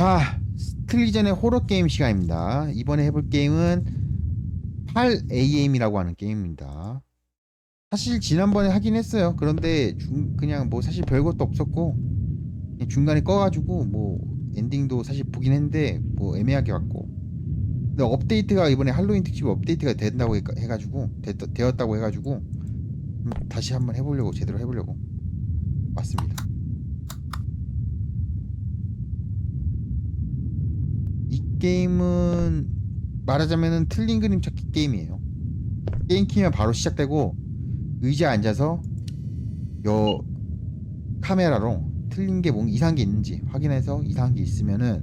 자, 전에 호러 게임 시간입니다. 이번에 해볼 게임은 8AM이라고 하는 게임입니다. 사실 지난번에 하긴 했어요. 그런데 중, 그냥 뭐 사실 별것도 없었고 중간에 꺼가지고 뭐 엔딩도 사실 보긴 했는데 뭐 애매하게 왔고 근데 업데이트가 이번에 할로윈 특집 업데이트가 된다고 해, 해가지고 됐, 되었다고 해가지고 음, 다시 한번 해보려고 제대로 해보려고 왔습니다. 이 게임은 말하자면은 틀린 그림 찾기 게임이에요. 게임 키면 바로 시작되고 의자에 앉아서 요 카메라로 틀린 게 뭔가 이상한 게 있는지 확인해서 이상한 게 있으면은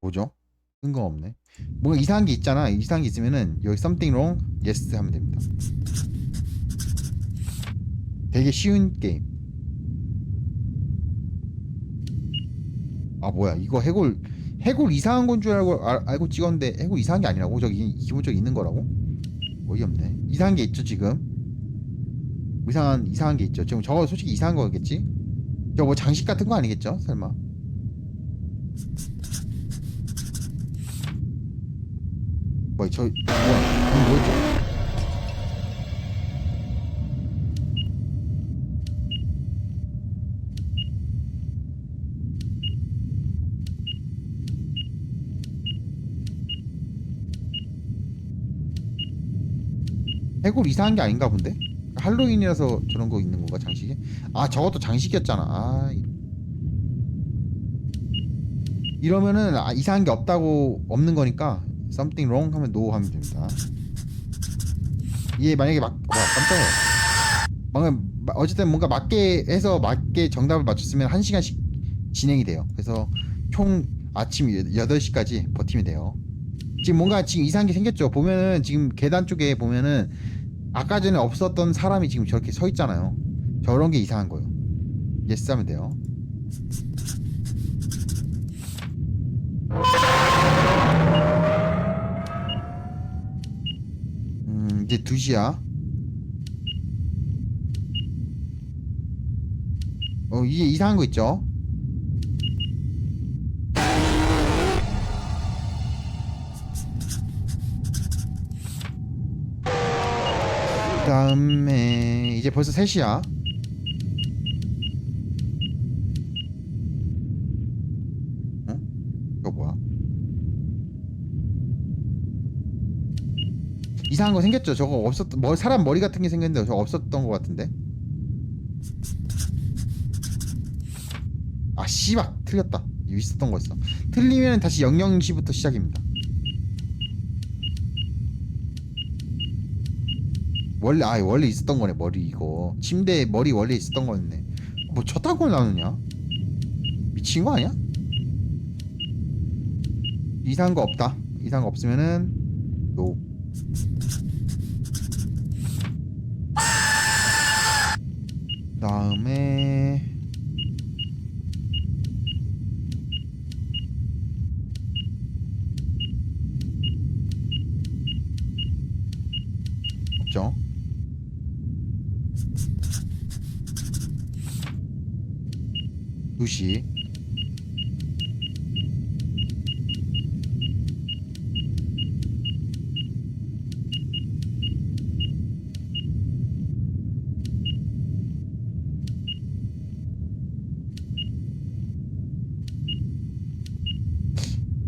뭐죠? 뜬금없네. 뭔가 이상한 게 있잖아. 이상한 게 있으면은 여기 something wrong, yes 하면 됩니다. 되게 쉬운 게임. 아 뭐야 이거 해골 해골 이상한 건 줄 알고 알, 알고 찍었는데 해골 이상한 게 아니라고 저기 기본적으로 있는 거라고? 어이없네. 이상한 게 있죠 지금. 이상한 이상한 게 있죠. 지금 저거 솔직히 이상한 거겠지? 저거 뭐 장식 같은 거 아니겠죠? 설마? 뭐야 저 뭐야 뭐였죠? 해골 이상한 게 아닌가 본데? 할로윈이라서 저런 거 있는 건가 장식이? 아 저것도 장식이었잖아. 아 이- 이러면은 아, 이상한 게 없다고 없는 거니까 something wrong 하면 no 하면 됩니다. 이게 만약에 막 와, 깜짝이야. 방금 마- 어쨌든 뭔가 맞게 해서 맞게 정답을 맞췄으면 1시간씩 진행이 돼요. 그래서 총 아침 8시까지 버티면 돼요. 지금 뭔가 지금 이상한 게 생겼죠. 보면은 지금 계단 쪽에 보면은 아까 전에 없었던 사람이 지금 저렇게 서 있잖아요. 저런 게 이상한 거예요. 예스 하면 돼요. 이제 2시야. 어, 이게 이상한 거 있죠? 그 다음에 이제 벌써 3시야. 어? 이거 뭐야? 이상한 거 생겼죠? 저거 없었 뭐 사람 머리 같은 게 생겼는데 저거 없었던 거 같은데. 아 씨발 틀렸다. 있었던 거였어. 틀리면 다시 00시부터 시작입니다. 원래 아 원래 있었던 거네 머리 이거 침대에 머리 원래 있었던 거였네 뭐 저딴 걸 나누냐 미친 거 아니야 이상한 거 없다 이상한 거 없으면은 노 다음에 없죠? 두시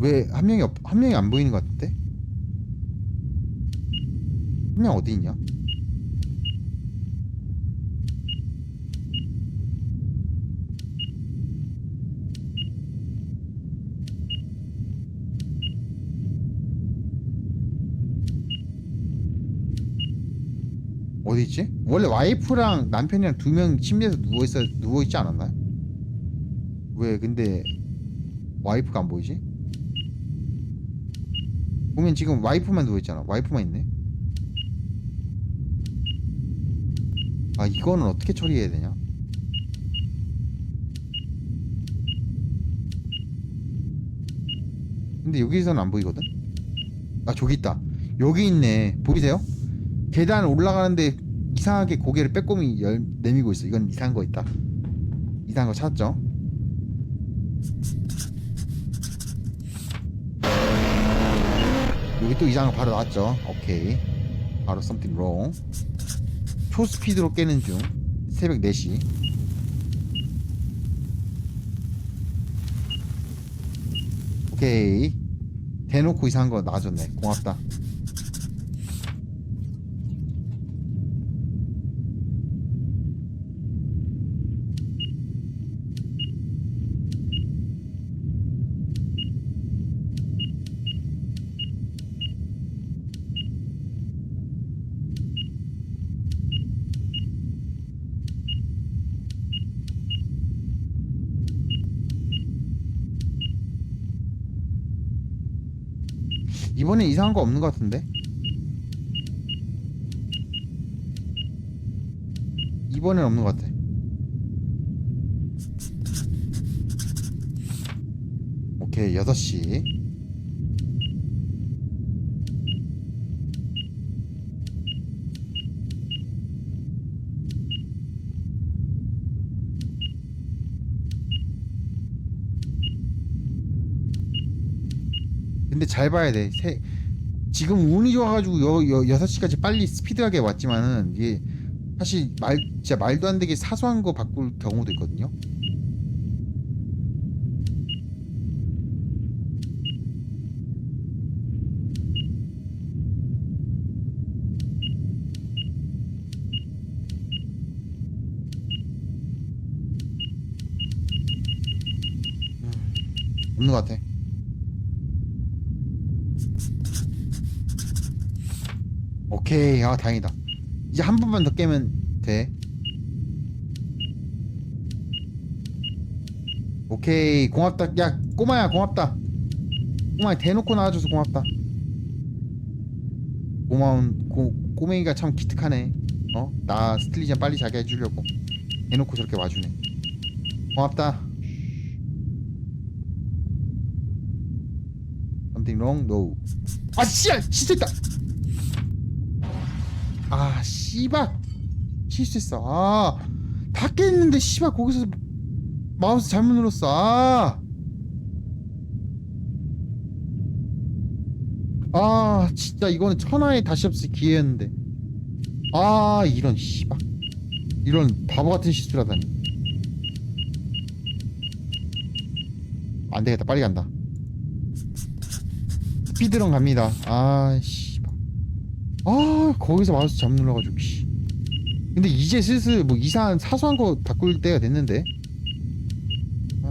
왜 한 명이 없, 한 명이 안 보이는 것 같은데? 한 명 어디 있냐? 어디 있지? 원래 와이프랑 남편이랑 두 명 침대에서 누워 있어 누워 있지 않았나요? 왜 근데 와이프가 안 보이지? 보면 지금 와이프만 누워 있잖아. 와이프만 있네. 아 이거는 어떻게 처리해야 되냐? 근데 여기서는 안 보이거든? 아 저기 있다 여기 있네 보이세요? 계단 올라가는데 이상하게 고개를 빼꼼히 열, 내미고 있어 이건 이상한 거 있다 이상한 거 찾았죠? 여기 또 이상한 거 바로 나왔죠? 오케이. 바로 something wrong. 초스피드로 깨는 중. 새벽 4시. 오케이. 대놓고 이상한 거 나와줬네. 고맙다 이번에 이상한 거 없는 것 같은데? 이번엔 없는 것 같아. 오케이 6시 근데 잘 봐야 돼. 세, 지금 운이 좋아가지고 여, 여, 6시까지 빨리 스피드하게 왔지만은 이게 사실 말 진짜 말도 안 되게 사소한 거 바꿀 경우도 있거든요. 음, 없는 것 같아. 오케이. 아 다행이다. 이제 한 번만 더 깨면 돼. 오케이. 고맙다. 야 꼬마야 고맙다. 꼬마야 대놓고 나와줘서 고맙다. 고마운 고, 꼬맹이가 참 기특하네. 어? 나 스틸리전 빨리 자게 해주려고. 대놓고 저렇게 와주네. 고맙다. Something wrong? No. 아 씨야! 실수했다 아 씨발. 실수했어. 아 다 깼는데 씨발 거기서 마우스 잘못 눌렀어. 아. 아 진짜 이거는 천하에 다시 없을 기회였는데. 아 이런 씨발. 이런 바보 같은 실수라다니. 안 되겠다. 빨리 간다. 스피드런 갑니다. 아 씨발 아 거기서 마우스 잘못 눌러가지고 씨. 근데 이제 슬슬 뭐 이상한 사소한 거 바꿀 때가 됐는데 아.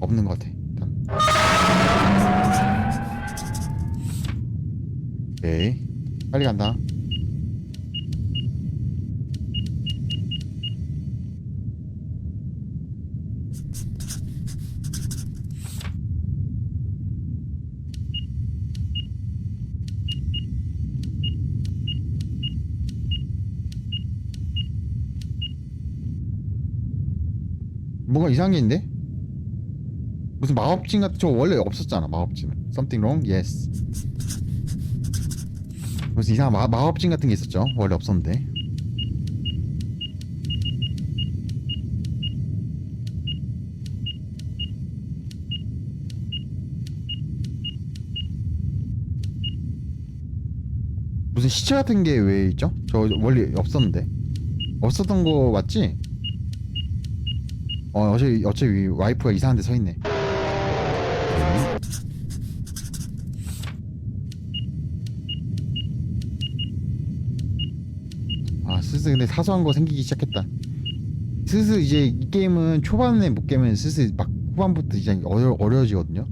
없는 것 같아 일단 오케이 빨리 간다 뭔가 있는데? 무슨 마법진 같은 저 원래 없었잖아 마법진 Something wrong? Yes 무슨 이상한 마, 마법진 같은 게 있었죠 원래 없었는데 무슨 시체 같은 게 왜 있죠? 저 원래 없었는데 없었던 거 맞지? 어 어차피 어차피 와이프가 이상한 데 서 있네. 아 슬슬 근데 사소한 거 생기기 시작했다. 슬슬 이제 이 게임은 초반에 못 깨면 슬슬 막 후반부터 이제 어려 어려워지거든요.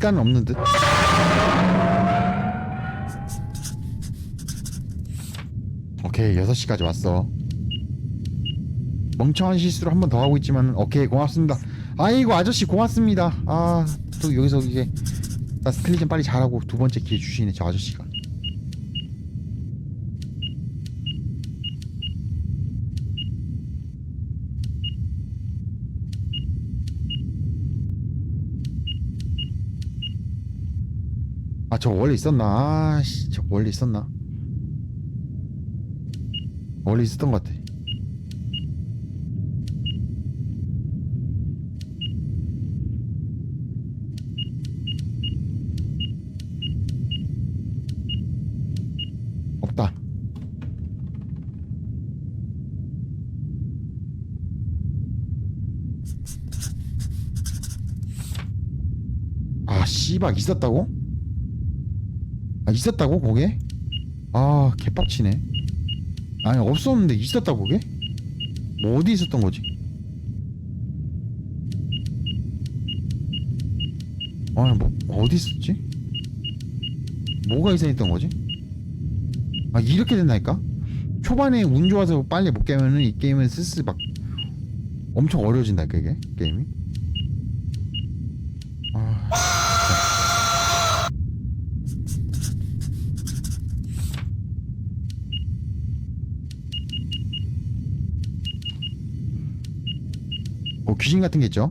일단은 없는 듯. 오케이 6시까지 왔어. 멍청한 실수를 한 번 더 하고 있지만 오케이 고맙습니다. 아이고 아저씨 고맙습니다. 아 또 여기서 이제 나 스클리 좀 빨리 잘하고 두 번째 기회 주시네 저 아저씨가 아 저 원래 있었나? 아씨 저 원래 있었나? 원래 있었던 것 같아. 없다. 아 씨발 있었다고? 아 있었다고 거기에? 아 개빡치네 아니 없었는데 있었다고 그게? 뭐 어디 있었던 거지? 아니 뭐 어디 있었지? 뭐가 이상했던 거지? 아 이렇게 된다니까? 초반에 운 좋아서 빨리 못 깨면은 이 게임은 슬슬 막 엄청 어려워진다니까 이게 게임이 귀신 같은 게 있죠.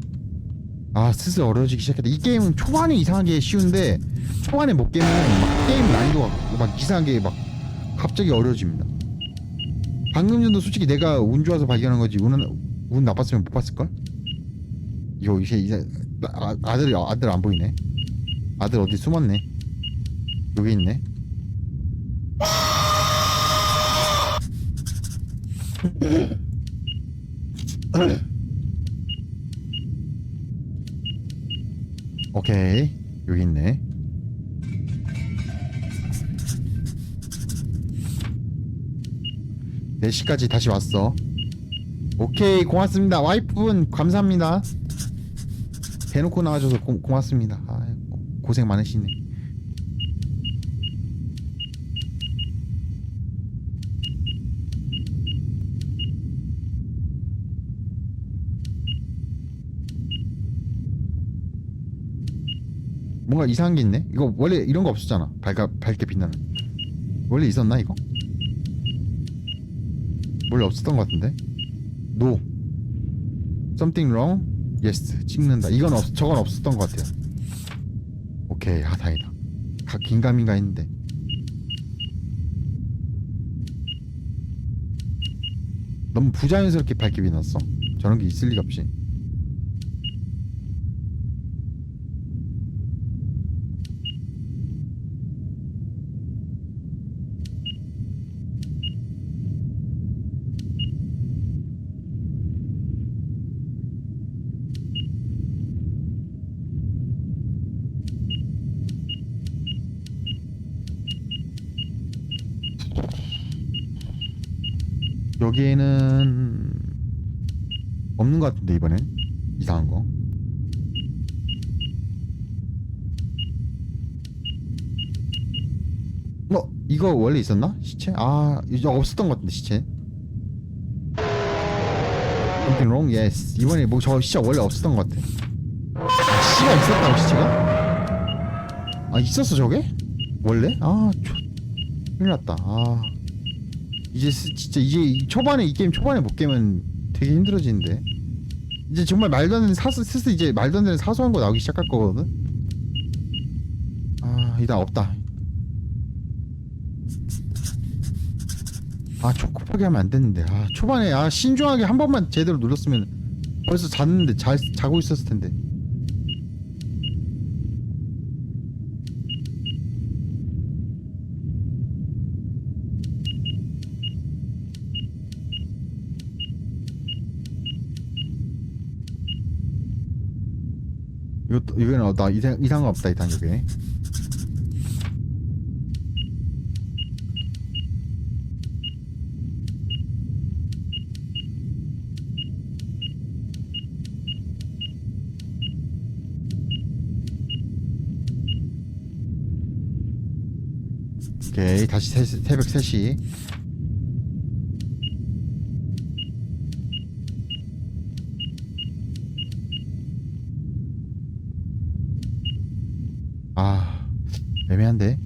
아 슬슬 어려워지기 시작했다. 이 게임은 초반에 이상하게 쉬운데 초반에 못 깨면 막 게임 난이도가 막 이상하게 막 갑자기 어려워집니다. 방금 전도 솔직히 내가 운 좋아서 발견한 거지 운은 운 나빴으면 못 봤을 걸. 이거 이제 이제 아, 아들 아들 안 보이네. 아들 어디 숨었네. 여기 있네. 오케이 여기 있네. 네 시까지 다시 왔어. 오케이 고맙습니다. 와이프분 감사합니다. 대놓고 나와줘서 고, 고맙습니다. 아이고, 고생 많으시네. 뭔가 이상한 게 있네. 이거 원래 이런 거 없었잖아. 밝아 밝게 빛나는. 원래 있었나 이거? 원래 없었던 것 같은데. No. Something wrong? Yes. 찍는다. 이건 없. 저건 없었던 것 같아요. 오케이. 아 다행이다. 가, 긴가민가 했는데. 너무 부자연스럽게 밝게 빛났어. 저런 게 있을 리가 없지. 여기에는 없는 것 같은데 이번엔 이상한 거. 어 이거 원래 있었나 시체? 아 이제 없었던 것 같은데 시체. Something wrong? Yes. 이번에 뭐 저 시체 원래 없었던 것 같아. 아, 씨가 있었다고 시체가? 아 있었어 저게? 원래? 아 초... 큰일 났다. 아. 이제 스- 진짜 이제 이 초반에 이 게임 초반에 못 깨면 되게 힘들어지는데. 이제 정말 말도 안 되는 사수 슬슬 이제 말도 안 되는 사소한 거 나오기 시작할 거거든? 아 일단 없다. 아 초급하게 하면 안 되는데. 아 초반에 아 신중하게 한 번만 제대로 눌렀으면 벌써 잤는데 잘 자고 있었을 텐데 이것도 이거는 어, 나 이상 이상 없다 일단 여기 오케이 다시 새, 새벽 3시 아 애매한데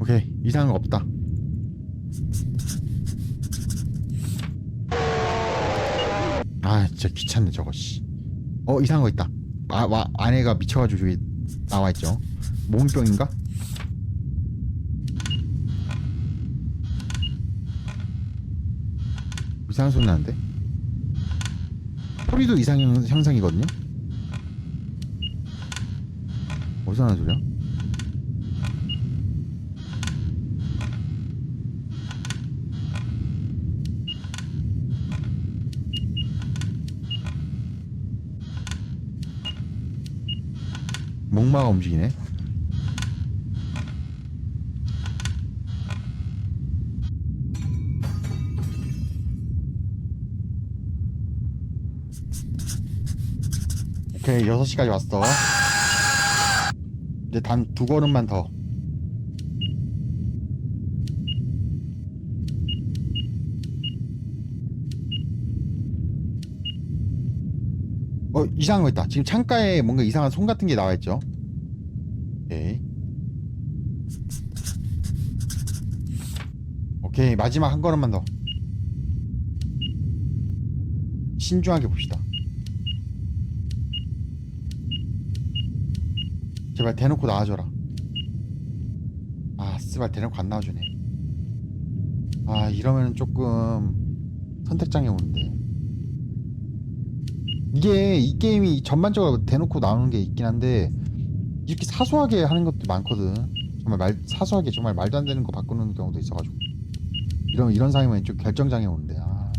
오케 이 이상한 거 없다 아 진짜 귀찮네 저거 씨. 어 이상한 거 있다 아, 와, 아내가 미쳐가지고 나와있죠 몽병인가? 이상한 소리 나는데? 소리도 이상 형- 형상이거든요? 어디서 나는 소리야? 목마가 움직이네. 오케이, 6시까지 왔어. 이제 단 두 걸음만 더. 어, 이상한 거 있다. 지금 창가에 뭔가 이상한 손 같은 게 나와 있죠. 오케이. 오케이, 마지막 한 걸음만 더. 신중하게 봅시다. 제발 대놓고 나와줘라. 아, 씨발 대놓고 안 나와주네. 아, 이러면 조금 선택장애 오는데. 이게 이 게임이 전반적으로 대놓고 나오는 게 있긴 한데 이렇게 사소하게 하는 것도 많거든. 정말 말 사소하게 정말 말도 안 되는 거 바꾸는 경우도 있어가지고 이런 이런 상황이면 좀 결정장애 오는데. 아.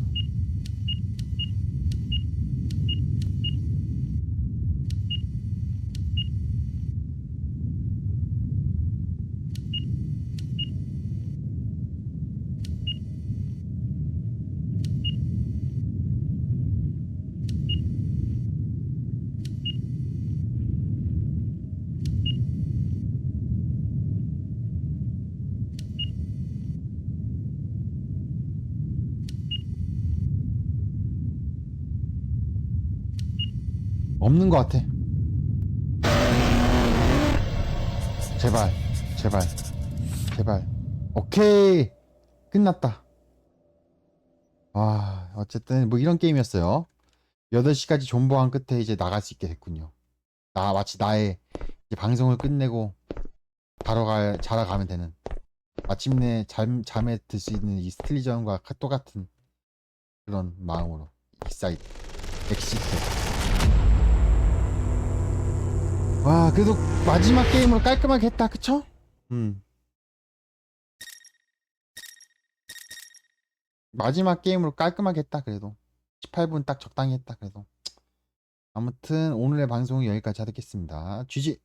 없는 것 같아. 제발, 제발, 제발. 오케이, 끝났다. 아, 어쨌든 뭐 이런 게임이었어요. 8시까지 존버한 끝에 이제 나갈 수 있게 됐군요. 나 마치 나의 방송을 끝내고 바로 갈 자러 가면 되는 마침내 잠 잠에 들 수 있는 이 스틸리전과 똑같은 그런 마음으로 익사이트 엑시트. 와 그래도 마지막 게임으로 깔끔하게 했다 그쵸? 음. 마지막 게임으로 깔끔하게 했다 그래도. 18분 딱 적당히 했다 그래도. 아무튼 오늘의 방송은 여기까지 하겠습니다. GG